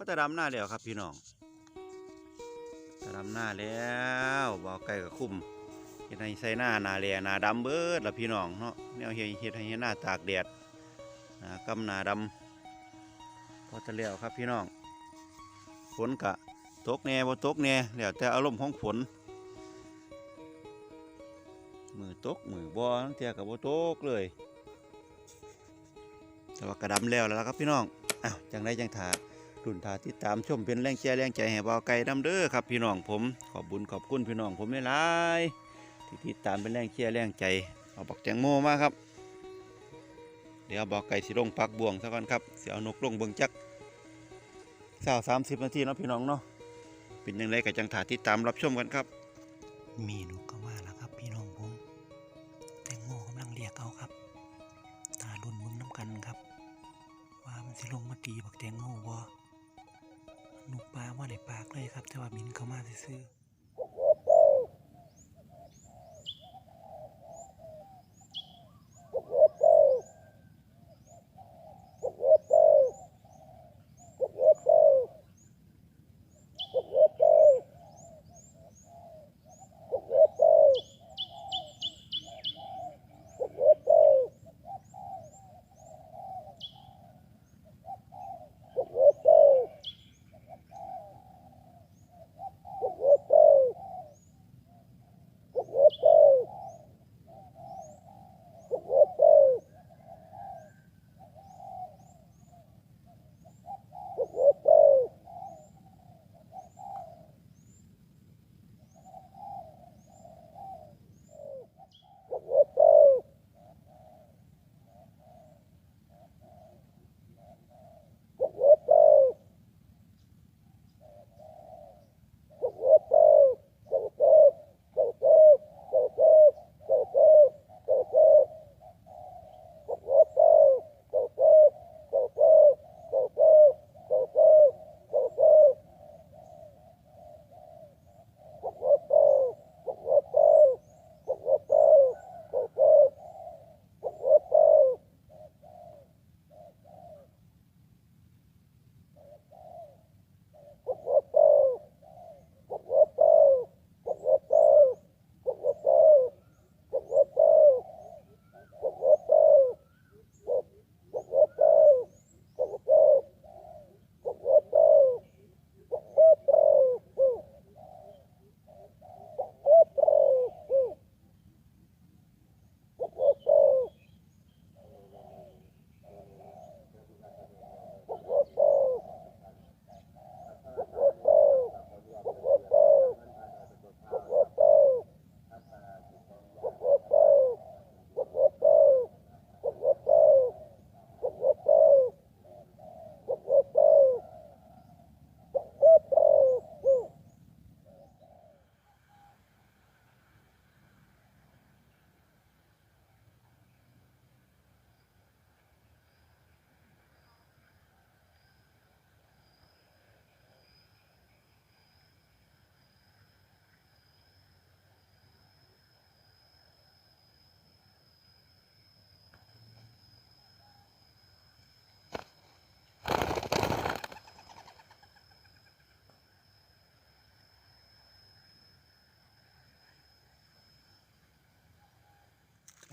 เขาจะดำหน้าแล้วครับพี่น้องจะดำหน้าแล้วบ่าวไก่กับคุ้มเฮ็ดให้ใส่หน้าหนาแหล่หนาดำเบิดละพี่น้องเนาะแนวเฮ็ดเฮ็ดให้หน้าตากแดดหนากำหน้าดำพอจะแล้วครับพี่น้องฝนกะตกแน่บ่ตกแน่แล้วแต่อารมณ์ของฝนมือตกมือบ่ทั้งเที่ยกับบ่ตกเลย แต่ว่ากระดำแล้วแล้วครับพี่น้องอ้าวจังได้จังถา รุ่นถาติดตามชมเป็นแรงใจแรงใจให้บ่าไก่ดำเด้อครับพี่น้องผมขอบบุญขอบคุณพี่น้องผมหลายๆที่ติดตามเป็นแรงเชียร์แรงใจ เอาบักแตงโมมาครับ เดี๋ยวบอกไก่สิลงปักบ่วงซะก่อนครับเสียเอานกลงเบิ่งจักสาวสามสิบนาทีเนาะพี่น้องเนาะเป็นยังไงกับจังถาติดตามรับชมกันครับ มีนกก็มาแล้วครับ พี่น้องผมแตงโมกำลังเรียกเอาครับตาดุนมึงน้ำกันครับ ว่ามันสิลงมาตีบักแตงโมบ่ นกปลาว่าไหนปากเลยครับ แต่ว่าบินเข้ามาซื่อๆ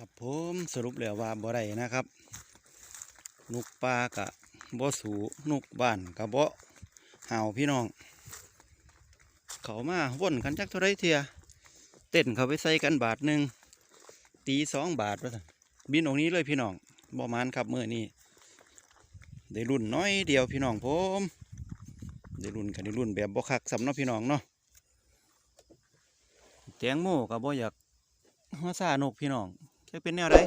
ครับผมสรุปแล้วว่าบ่ได้นะครับ นกปลากะบ่สูนกบ้านกะบ่เห่าพี่น้อง เขามาว่นกันจักเท่าไรเทียเต้นเขาไปใส่กันบาทหนึ่งตีสองบาทว่าบินออกนี้เลยพี่น้องบ่มานครับเมื่อนี้ได้รุ่นน้อยเดียวพี่น้องผมได้รุ่นกันได้รุ่นแบบบ่คักสำเนาะพี่น้องเนาะแตงโมกับบ่อยากหัวซานกพี่น้อง จะเป็นแนวไร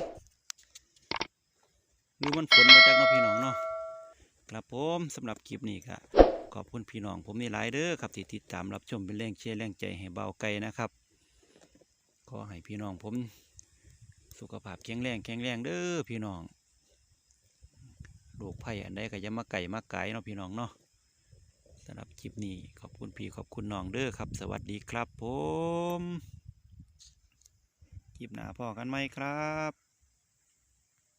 หรือมันฝนมาจากเนาะพี่น้องเนาะครับผมสำหรับคลิปนี้ก็ขอบคุณพี่น้องผมมีหลายเด้อครับที่ติดตามรับชมเป็นแรงเชียร์แรงใจให้เบาไกลนะครับขอให้พี่น้องผม สุขภาพแข็งแรงแข็งแรงเด้อพี่น้องโรคภัยอันใดก็อย่ามาไก่มาไก่เนาะพี่น้องเนาะสำหรับคลิปนี้ขอบคุณพี่ขอบคุณน้องเด้อครับ สวัสดีครับผม คลิปหน้าพอกันไหมครับ